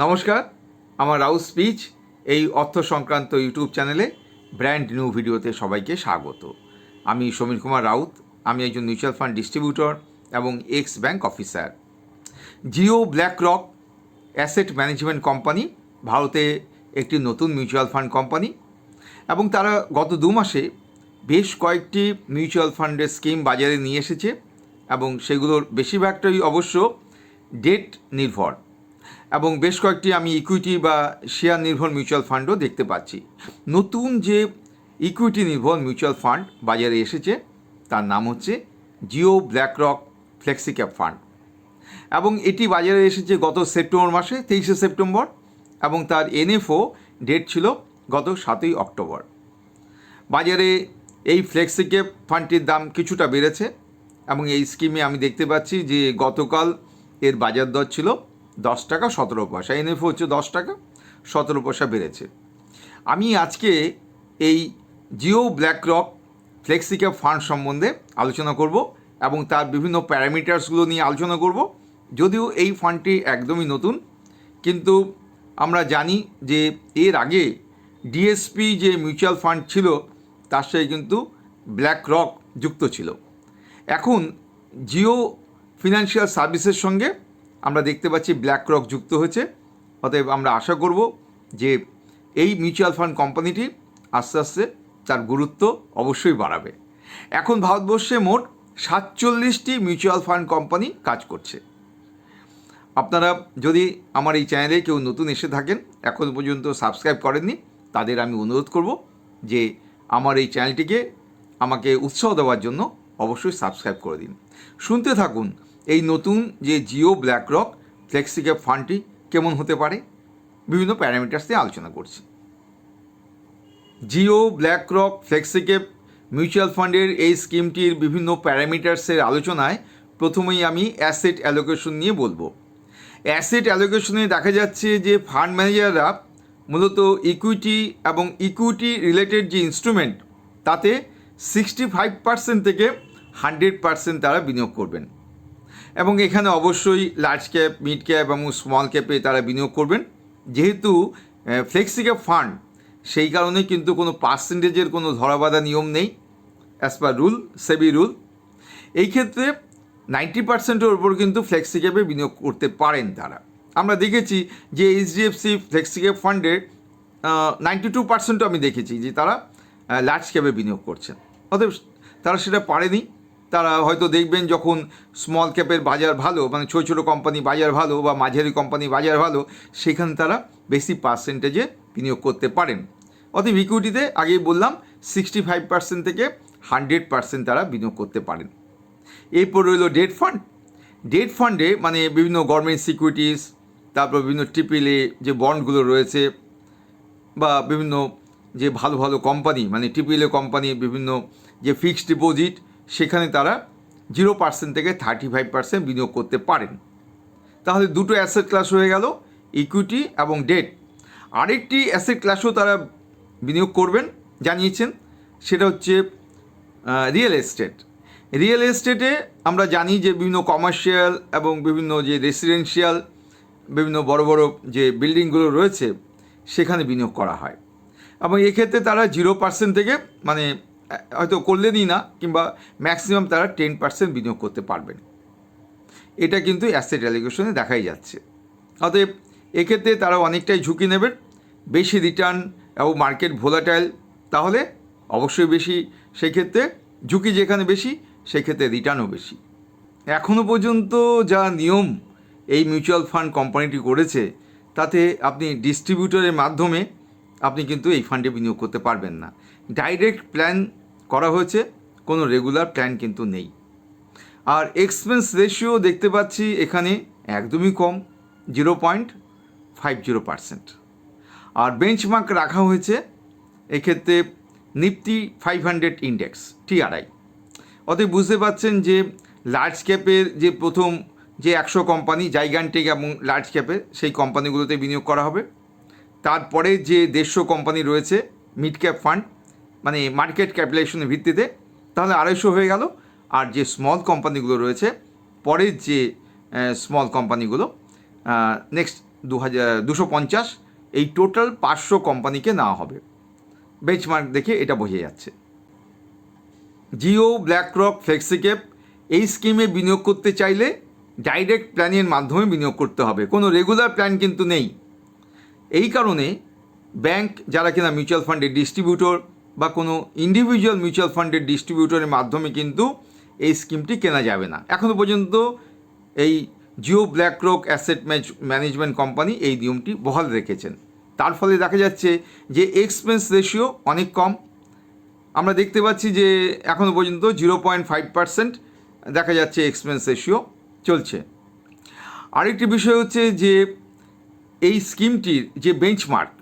নমস্কার, আমার রাউ স্পিচ, এই অর্থ সংক্রান্ত ইউটিউব চ্যানেলে ব্র্যান্ড নিউ ভিডিওতে সবাইকে স্বাগত। আমি সমীর কুমার রাউত, আমি একজন মিউচুয়াল ফান্ড ডিস্ট্রিবিউটর এবং ex bank officer. Jio BlackRock asset management company, ভারতে একটি নতুন মিউচুয়াল ফান্ড কোম্পানি এবং তারা গত দু মাসে বেশ কয়েকটি মিউচুয়াল ফান্ডের স্কিম বাজারে নিয়ে এসেছে এবং সেগুলোর বেশিরভাগটাই অবশ্য ডেট নির্ভর। এবং বেশ কয়েকটি আমি ইকুইটি বা শেয়ার নির্ভর মিউচুয়াল ফান্ডও দেখতে পাচ্ছি। নতুন যে ইকুইটি নির্ভর মিউচুয়াল ফান্ড বাজারে এসেছে, তার নাম হচ্ছে Jio BlackRock flexicap fund এবং এটি বাজারে এসেছে গত সেপ্টেম্বর মাসে, তেইশে সেপ্টেম্বর, এবং তার এনএফও ডেট ছিল গত সাতই অক্টোবর। বাজারে এই ফ্লেক্সিক্যাপ ফান্ডটির দাম কিছুটা বেড়েছে, এবং এই স্কিমে আমি দেখতে পাচ্ছি যে গতকাল এর বাজার দর ছিল দশ টাকা, সতেরো পয়সা। এনএফও হচ্ছে দশ টাকা, সতেরো পয়সা বেড়েছে। আমি আজকে এই Jio BlackRock flexicap fund সম্বন্ধে আলোচনা করব এবং তার বিভিন্ন প্যারামিটার্সগুলো নিয়ে আলোচনা করব। যদিও এই ফান্ডটি একদমই নতুন, কিন্তু আমরা জানি যে এর আগে ডিএসপি যে মিউচুয়াল ফান্ড ছিল, তার সাথে কিন্তু ব্ল্যাক রক যুক্ত ছিল। এখন জিও ফিনান্সিয়াল সার্ভিসের সঙ্গে আমরা দেখতে পাচ্ছি ব্ল্যাক রক যুক্ত হয়েছে। অতএব আমরা আশা করব যে এই মিউচুয়াল ফান্ড কোম্পানিটি আস্তে আস্তে তার গুরুত্ব অবশ্যই বাড়াবে। এখন ভারতবর্ষে মোট সাতচল্লিশটি মিউচুয়াল ফান্ড কোম্পানি কাজ করছে। আপনারা যদি আমার এই চ্যানেলে কেউ নতুন এসে থাকেন, এখন পর্যন্ত সাবস্ক্রাইব করেননি, তাদের আমি অনুরোধ করব যে আমার এই চ্যানেলটিকে আমাকে উৎসাহ দেওয়ার জন্য অবশ্যই সাবস্ক্রাইব করে দিন। শুনতে থাকুন এই নতুন যে জিও ব্ল্যাক রক ফ্লেক্সিক্যাপ ফান্ডটি কেমন হতে পারে? বিভিন্ন প্যারামিটার্স নিয়ে আলোচনা করছি। Jio BlackRock flexicap mutual ফান্ডের এই স্কিমটির বিভিন্ন প্যারামিটার্সের আলোচনায় প্রথমেই আমি অ্যাসেট অ্যালোকেশন নিয়ে বলব। অ্যাসেট অ্যালোকেশনে দেখা যাচ্ছে যে ফান্ড ম্যানেজাররা মূলত ইকুইটি এবং ইকুইটি রিলেটেড যে ইনস্ট্রুমেন্ট তাতে সিক্সটি ফাইভ পার্সেন্ট থেকে হান্ড্রেড পার্সেন্ট তারা বিনিয়োগ করবেন। এবং এখানে অবশ্যই লার্জ ক্যাপ মিড ক্যাপ এবং স্মল ক্যাপে তারা বিনিয়োগ করবেন। যেহেতু ফ্লেক্সি ক্যাপ ফান্ড সেই কারণে কিন্তু কোনো পার্সেন্টেজের কোনো ধরাবাধা নিয়ম নেই as per rule SEBI rule এই ক্ষেত্রে নাইনটি পার্সেন্টের উপর কিন্তু ফ্লেক্সি ক্যাপে বিনিয়োগ করতে পারেন তারা। আমরা দেখেছি যে এইচডিএফসি ফ্লেক্সি ক্যাপ ফান্ডের নাইনটি টু পার্সেন্টও আমি দেখেছি যে তারা লার্জ ক্যাপে বিনিয়োগ করছেন। অতএব তারা সেটা পারেনি। তারা হয়তো দেখবেন যখন স্মল ক্যাপের বাজার ভালো মানে ছোটো ছোটো কোম্পানি বাজার ভালো বা মাঝারি কোম্পানি বাজার ভালো, সেখানে তারা বেশি পার্সেন্টেজে বিনিয়োগ করতে পারেন। অতএব ইকুইটিতে আগেই বললাম সিক্সটি ফাইভ পার্সেন্ট থেকে হান্ড্রেড পার্সেন্ট তারা বিনিয়োগ করতে পারেন। এরপর রইল ডেট ফান্ড ডেট ফান্ডে মানে বিভিন্ন গভর্নমেন্ট সিকিউরিটিস তারপর বিভিন্ন ট্রিপিলে যে বন্ডগুলো রয়েছে, বা বিভিন্ন যে ভালো ভালো কোম্পানি মানে ট্রিপিলে কোম্পানি বিভিন্ন যে ফিক্সড ডিপোজিট সেখানে তারা জিরো পার্সেন্ট থেকে থার্টি ফাইভ পার্সেন্ট বিনিয়োগ করতে পারেন। তাহলে দুটো অ্যাসেট ক্লাস হয়ে গেল ইকুইটি এবং ডেট আরেকটি অ্যাসেট ক্লাসও তারা বিনিয়োগ করবেন, জানিয়েছেন, সেটা হচ্ছে রিয়েল এস্টেট রিয়েল এস্টেটে আমরা জানি যে বিভিন্ন কমার্শিয়াল এবং বিভিন্ন যে রেসিডেন্সিয়াল বিভিন্ন বড় বড় যে বিল্ডিংগুলো রয়েছে, সেখানে বিনিয়োগ করা হয়। এবং এক্ষেত্রে তারা জিরো পার্সেন্ট থেকে মানে হয়তো করলেনই না, কিংবা ম্যাক্সিমাম তারা টেন পার্সেন্ট বিনিয়োগ করতে পারবেন। এটা কিন্তু অ্যাসেট অ্যালিগেশনে দেখাই যাচ্ছে। অতএব এক্ষেত্রে তারা অনেকটাই ঝুঁকি নেবেন, বেশি রিটার্ন এবং মার্কেট ভোলাটাইল তাহলে অবশ্যই বেশি, সেক্ষেত্রে ঝুঁকি যেখানে বেশি, সেক্ষেত্রে রিটার্নও বেশি। এখনও পর্যন্ত যা নিয়ম এই মিউচুয়াল ফান্ড কোম্পানিটি করেছে, তাতে আপনি ডিস্ট্রিবিউটরের মাধ্যমে আপনি কিন্তু এই ফান্ডে বিনিয়োগ করতে পারবেন না। ডাইরেক্ট প্ল্যান করা হয়েছে, কোনো রেগুলার প্ল্যান কিন্তু নেই। আর এক্সপেন্স রেশিও দেখতে পাচ্ছি এখানে একদমই কম zero point five zero percent আর বেঞ্চমার্ক রাখা হয়েছে, এক্ষেত্রে Nifty five hundred index TRI অতএব বুঝতে পারছেন যে লার্জ ক্যাপের যে প্রথম যে একশো কোম্পানি জাইগান্টিক এবং লার্জ ক্যাপের সেই কোম্পানিগুলোতে বিনিয়োগ করা হবে। তারপরে যে দেড়শো কোম্পানি রয়েছে মিড ক্যাপ ফান্ড মানে মার্কেট ক্যাপিটালেশনের ভিত্তিতে, তাহলে আড়াইশো হয়ে গেল। আর যে স্মল কোম্পানিগুলো রয়েছে, পরের যে স্মল কোম্পানিগুলো নেক্সট দু হাজার দুশো পঞ্চাশ, এই টোটাল পাঁচশো কোম্পানিকে নেওয়া হবে। বেঞ্চমার্ক দেখে এটা বোঝা যাচ্ছে। জিও ব্ল্যাকরক ফ্লেক্সিক্যাপ এই স্কিমে বিনিয়োগ করতে চাইলে ডাইরেক্ট প্ল্যানের মাধ্যমে বিনিয়োগ করতে হবে। কোনো রেগুলার প্ল্যান কিন্তু নেই। এই কারণে ব্যাংক যারা কিনা মিউচুয়াল ফান্ডের ডিস্ট্রিবিউটর বা কোনো ইন্ডিভিজুয়াল মিউচুয়াল ফান্ডের ডিস্ট্রিবিউটরের মাধ্যমে কিন্তু এই স্কিমটি কেনা যাবে না। এখনও পর্যন্ত এই Jio BlackRock asset management company এই নিয়মটি বহাল রেখেছেন। তার ফলে দেখা যাচ্ছে যে এক্সপেন্স রেশিও অনেক কম। আমরা দেখতে পাচ্ছি যে এখনও পর্যন্ত জিরো পয়েন্ট ফাইভ পার্সেন্ট দেখা যাচ্ছে এক্সপেন্স রেশিও চলছে। আরেকটি বিষয় হচ্ছে যে এই স্কিমটির যে বেঞ্চমার্ক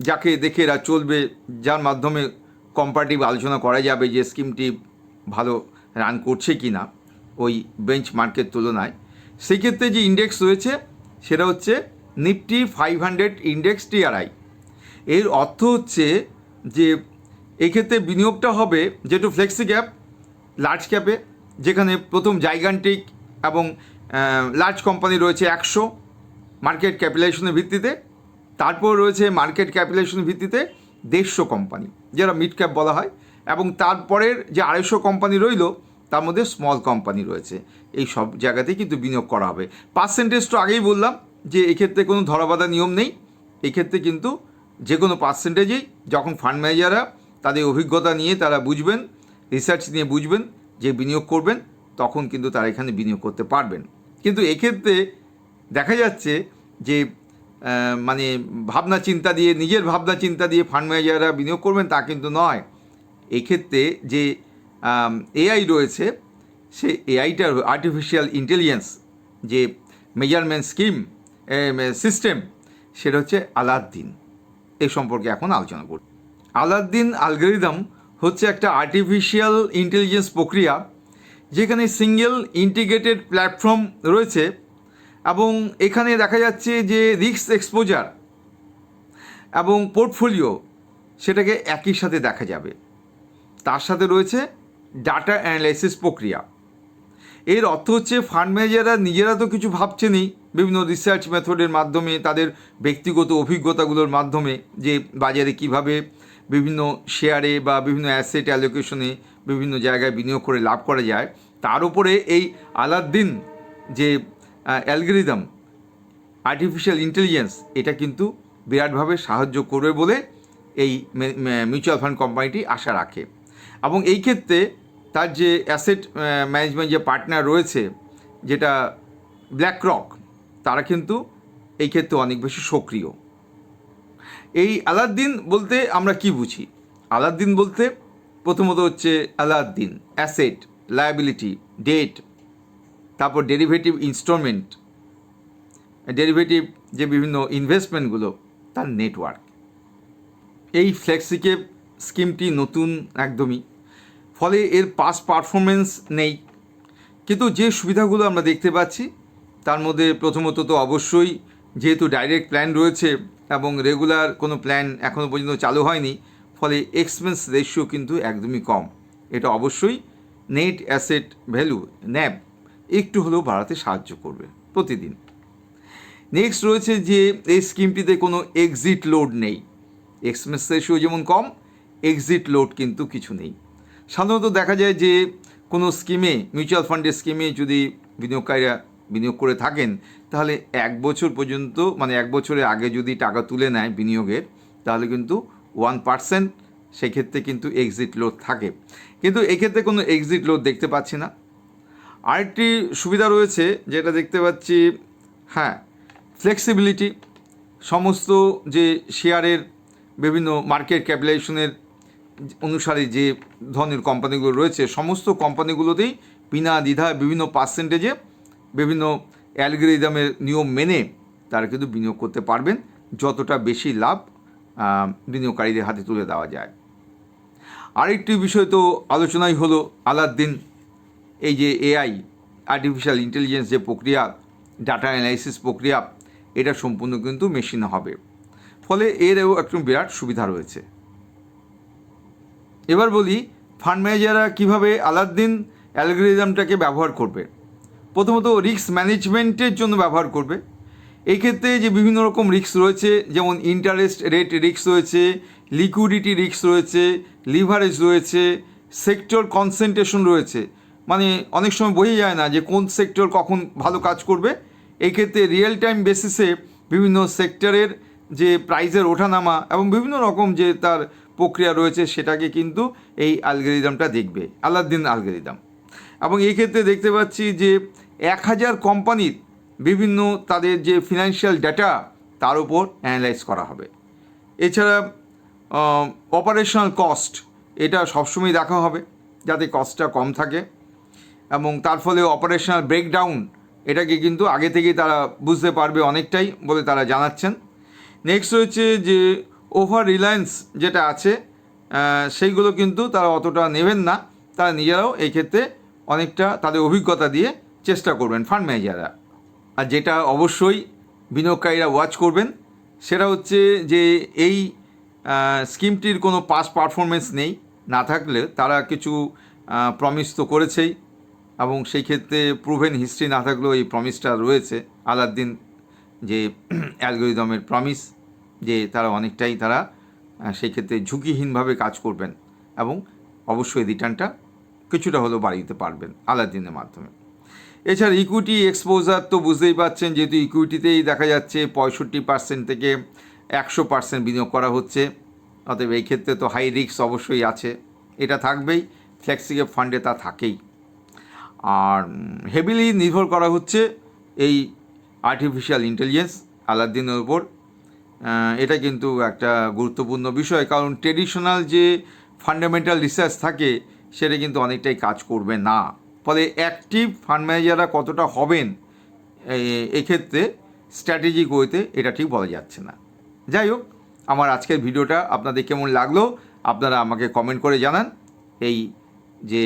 যাকে দেখে এরা চলবে, যার মাধ্যমে কম্পারেটিভ আলোচনা করা যাবে যে স্কিমটি ভালো রান করছে কি না ওই বেঞ্চমার্কের তুলনায়। সেক্ষেত্রে যে ইন্ডেক্স রয়েছে, সেটা হচ্ছে Nifty five hundred index TRI এর অর্থ হচ্ছে যে এক্ষেত্রে বিনিয়োগটা হবে যেহেতু ফ্লেক্সি ক্যাপ লার্জ ক্যাপে যেখানে প্রথম জাইগান্টিক এবং লার্জ কোম্পানি রয়েছে একশো। মার্কেট ক্যাপিটালাইজেশনের ভিত্তিতে তারপর রয়েছে মার্কেট ক্যাপিটালাইজেশনের ভিত্তিতে দেড়শো কোম্পানি যারা মিড ক্যাপ বলা হয়, এবং তারপরের যে আড়াইশো কোম্পানি রইল, তার মধ্যে স্মল কোম্পানি রয়েছে। এই সব জায়গাতেই কিন্তু বিনিয়োগ করা হবে। পার্সেন্টেজ তো আগেই বললাম যে এক্ষেত্রে কোনো ধরাবাধা নিয়ম নেই। এক্ষেত্রে কিন্তু যে কোনো পার্সেন্টেজেই যখন ফান্ড ম্যানেজাররা তাদের অভিজ্ঞতা নিয়ে তারা বুঝবেন, রিসার্চ নিয়ে বুঝবেন, যে বিনিয়োগ করবেন, তখন কিন্তু তারা এখানে বিনিয়োগ করতে পারবেন। কিন্তু এক্ষেত্রে দেখা যাচ্ছে যে মানে ভাবনা চিন্তা দিয়ে, নিজের ভাবনা চিন্তা দিয়ে ফান্ড ম্যানেজাররা বিনিয়োগ করবেন তা কিন্তু নয়। এক্ষেত্রে যে এআই রয়েছে, সে এআইটার আর্টিফিশিয়াল ইন্টেলিজেন্স যে মেজারমেন্ট স্কিম সিস্টেম সেটা হচ্ছে আলাদ্দিন। এই সম্পর্কে এখন আলোচনা করব। আলাদ্দিন আলগোরিদম হচ্ছে একটা আর্টিফিশিয়াল ইন্টেলিজেন্স প্রক্রিয়া, যেখানে সিঙ্গেল ইন্টিগ্রেটেড প্ল্যাটফর্ম রয়েছে এবং এখানে দেখা যাচ্ছে যে রিস্ক এক্সপোজার এবং পোর্টফোলিও সেটাকে একই সাথে দেখা যাবে। তার সাথে রয়েছে ডাটা অ্যানালাইসিস প্রক্রিয়া। এর অর্থ হচ্ছে ফান্ড ম্যানেজাররা নিজেরা তো কিছু ভাবছেনই বিভিন্ন রিসার্চ মেথডের মাধ্যমে, তাদের ব্যক্তিগত অভিজ্ঞতাগুলোর মাধ্যমে যে বাজারে কীভাবে বিভিন্ন শেয়ারে বা বিভিন্ন অ্যাসেট অ্যালোকেশনে বিভিন্ন জায়গায় বিনিয়োগ করে লাভ করা যায়। তার উপরে এই আলাদ্দিন যে অ্যালগোরিদম আর্টিফিশিয়াল ইন্টেলিজেন্স এটা কিন্তু বিরাটভাবে সাহায্য করবে বলে এই মিউচুয়াল ফান্ড কোম্পানিটি আশা রাখে। এবং এই ক্ষেত্রে তার যে অ্যাসেট ম্যানেজমেন্ট যে পার্টনার রয়েছে, যেটা ব্ল্যাক রক তারা কিন্তু এই ক্ষেত্রে অনেক বেশি সক্রিয়। এই আলাদ্দিন বলতে আমরা কি বুঝি? আলাদ্দিন বলতে প্রথমত হচ্ছে আলাদ্দিন অ্যাসেট লায়াবিলিটি ডেট তারপর ডেরিভেটিভ ইনস্টলমেন্ট ডেরিভেটিভ যে বিভিন্ন ইনভেস্টমেন্টগুলো তার নেটওয়ার্ক এই ফ্লেক্সিকেপ স্কিমটি নতুন একদমই। ফলে এর পাস পারফরমেন্স নেই। কিন্তু যে সুবিধাগুলো আমরা দেখতে পাচ্ছি, তার মধ্যে প্রথমত তো অবশ্যই যেহেতু ডাইরেক্ট প্ল্যান রয়েছে এবং রেগুলার কোনো প্ল্যান এখনও পর্যন্ত চালু হয়নি, ফলে এক্সপেন্স রেশিও কিন্তু একদমই কম। এটা অবশ্যই নেট অ্যাসেট ভ্যালু ন্যাব একটু হলেও বাড়াতে সাহায্য করবে প্রতিদিন। নেক্সট রয়েছে যে, এই স্কিমটিতে কোনো এক্সিট লোড নেই। এক্সপেন্স রেশিও যেমন কম এক্সিট লোড কিন্তু কিছু নেই। সাধারণত দেখা যায় যে, কোনো স্কিমে মিউচুয়াল ফান্ডের স্কিমে যদি বিনিয়োগকারীরা বিনিয়োগ করে থাকেন, তাহলে এক বছর পর্যন্ত মানে এক বছরের আগে যদি টাকা তুলে নেয় বিনিয়োগের, তাহলে কিন্তু ওয়ান পার্সেন্ট সেক্ষেত্রে কিন্তু এক্সিট লোড থাকে। কিন্তু এক্ষেত্রে কোনো এক্সিট লোড দেখতে পাচ্ছি না। আরেকটি সুবিধা রয়েছে, যেটা দেখতে পাচ্ছি হ্যাঁ ফ্লেক্সিবিলিটি সমস্ত যে শেয়ারের বিভিন্ন মার্কেট ক্যাপিটালাইজেশনের অনুসারে যে ধরনের কোম্পানিগুলো রয়েছে, সমস্ত কোম্পানিগুলোতেই বিনা দ্বিধায় বিভিন্ন পার্সেন্টেজে বিভিন্ন অ্যালগোরিদমের নিয়ম মেনে তারা কিন্তু বিনিয়োগ করতে পারবেন, যতটা বেশি লাভ বিনিয়োগকারীদের হাতে তুলে দেওয়া যায়। আরেকটি বিষয় তো আলোচনাই হলো, আলাদ্দিন এই যে এআই আর্টিফিশিয়াল ইন্টেলিজেন্স যে প্রক্রিয়া ডাটা অ্যানালাইসিস প্রক্রিয়া, এটা সম্পূর্ণ কিন্তু মেশিনে হবে। ফলে এরও একটু বিরাট সুবিধা রয়েছে। এবার বলি ফান্ড ম্যানেজাররা কীভাবে আলাদ্দিন অ্যালগোরিদমটাকে ব্যবহার করবে? প্রথমত রিস্ক ম্যানেজমেন্টের জন্য ব্যবহার করবে। এই ক্ষেত্রে যে বিভিন্ন রকম রিস্ক রয়েছে, যেমন ইন্টারেস্ট রেট রিস্ক রয়েছে লিকুইডিটি রিস্ক রয়েছে লিভারেজ রয়েছে সেক্টর কনসেন্ট্রেশন রয়েছে মানে অনেক সময় বোঝা যায় না যে কোন সেক্টর কখন ভালো কাজ করবে। এই ক্ষেত্রে রিয়েল টাইম বেসিসে বিভিন্ন সেক্টরের যে প্রাইজের ওঠানামা এবং বিভিন্ন রকম যে তার প্রক্রিয়া রয়েছে সেটাকে কিন্তু এই অ্যালগোরিদমটা দেখবে আলাদ্দিন অ্যালগোরিদম এবং এই ক্ষেত্রে দেখতে পাচ্ছি যে এক হাজার কোম্পানির বিভিন্ন তাদের যে ফিনান্সিয়াল ডেটা তার উপর অ্যানালাইজ করা হবে। এছাড়া অপারেশনাল কস্ট এটা সবসময় দেখা হবে, যাতে কস্টটা কম থাকে। এবং তার ফলে অপারেশনাল ব্রেকডাউন এটাকে কিন্তু আগে থেকেই তারা বুঝতে পারবে অনেকটাই বলে তারা জানাচ্ছেন। নেক্সট হচ্ছে যে ওভার রিলায়েন্স যেটা আছে সেইগুলো কিন্তু তারা অতটা নেবেন না। তারা নিজেরাও এই ক্ষেত্রে অনেকটা তাদের অভিজ্ঞতা দিয়ে চেষ্টা করবেন ফান্ড ম্যানেজাররা আর যেটা অবশ্যই বিনিয়োগকারীরা ওয়াচ করবেন, সেটা হচ্ছে যে এই স্কিমটির কোনো পাস পারফরমেন্স নেই। না থাকলে তারা কিছু প্রমিস তো করেছেই। এবং সেই ক্ষেত্রে প্রুভেন হিস্ট্রি না থাকলেও এই প্রমিসটা রয়েছে। আলাদ্দিন যে অ্যালগোরিদমের প্রমিস যে তারা অনেকটাই তারা সেই ক্ষেত্রে ঝুঁকিহীনভাবে কাজ করবেন এবং অবশ্যই রিটার্নটা কিছুটা হলেও বাড়িয়ে দিতে পারবেন আলাদ্দিনের মাধ্যমে। এছাড়া ইকুইটি এক্সপোজার তো বুঝতেই পারছেন যেহেতু ইকুইটিতেই দেখা যাচ্ছে পঁয়ষট্টি পার্সেন্ট থেকে একশো পার্সেন্ট বিনিয়োগ করা হচ্ছে। অতএব এই ক্ষেত্রে তো হাই রিস্ক অবশ্যই আছে। এটা থাকবেই ফ্লেক্সিকেপ ফান্ডে তা থাকেই। আর হেভিলি নির্ভর করা হচ্ছে এই আর্টিফিশিয়াল ইন্টেলিজেন্স আলাদ্দিনের উপর। আহ, এটা কিন্তু একটা গুরুত্বপূর্ণ বিষয় কারণ ট্রেডিশনাল যে ফান্ডামেন্টাল রিসার্চ থাকে সেটা কিন্তু অনেকটাই কাজ করবে না। ফলে অ্যাক্টিভ ফান্ড ম্যানেজাররা কতটা হবেন এক্ষেত্রে স্ট্র্যাটেজিক ওয়েতে এটা ঠিক বলা যাচ্ছে না। যাই হোক আমার আজকের ভিডিওটা আপনাদের কেমন লাগল আপনারা আমাকে কমেন্ট করে জানান। এই যে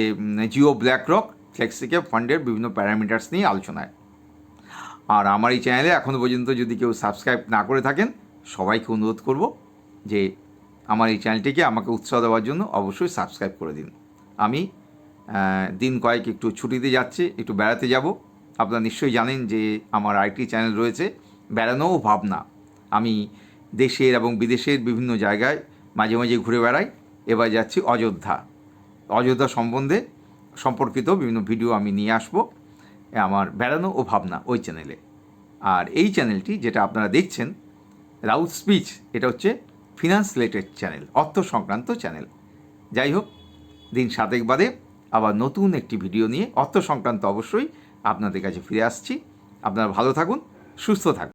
জিও ব্ল্যাক রক ফ্লেক্সিক্যাপ ফান্ডের বিভিন্ন প্যারামিটার্স নিয়ে আলোচনায়। আর আমার এই চ্যানেলে এখনও পর্যন্ত যদি কেউ সাবস্ক্রাইব না করে থাকেন, সবাইকে অনুরোধ করব যে আমার এই চ্যানেলটিকে আমাকে উৎসাহ দেওয়ার জন্য অবশ্যই সাবস্ক্রাইব করে দিন। আমি দিন কয়েক একটু ছুটিতে যাচ্ছি, একটু বেড়াতে যাব। আপনারা নিশ্চয়ই জানেন যে আমার আইটি চ্যানেল রয়েছে বেড়ানোও ভাবনা। আমি দেশের এবং বিদেশের বিভিন্ন জায়গায় মাঝে মাঝে ঘুরে বেড়াই। এবার যাচ্ছি অযোধ্যা। অযোধ্যা সম্বন্ধে সম্পর্কিত বিভিন্ন ভিডিও আমি নিয়ে আসব আমার বেড়ানো ও ভাবনা ওই চ্যানেলে। আর এই চ্যানেলটি যেটা আপনারা দেখছেন, রাউথ স্পিচ, এটা হচ্ছে ফিনান্স রিলেটেড চ্যানেল, অর্থ সংক্রান্ত চ্যানেল। যাই হোক, দিন সাতেক বাদে আবার নতুন একটি ভিডিও নিয়ে অর্থ সংক্রান্ত অবশ্যই আপনাদের কাছে ফিরে আসছি। আপনারা ভালো থাকুন, সুস্থ থাকুন।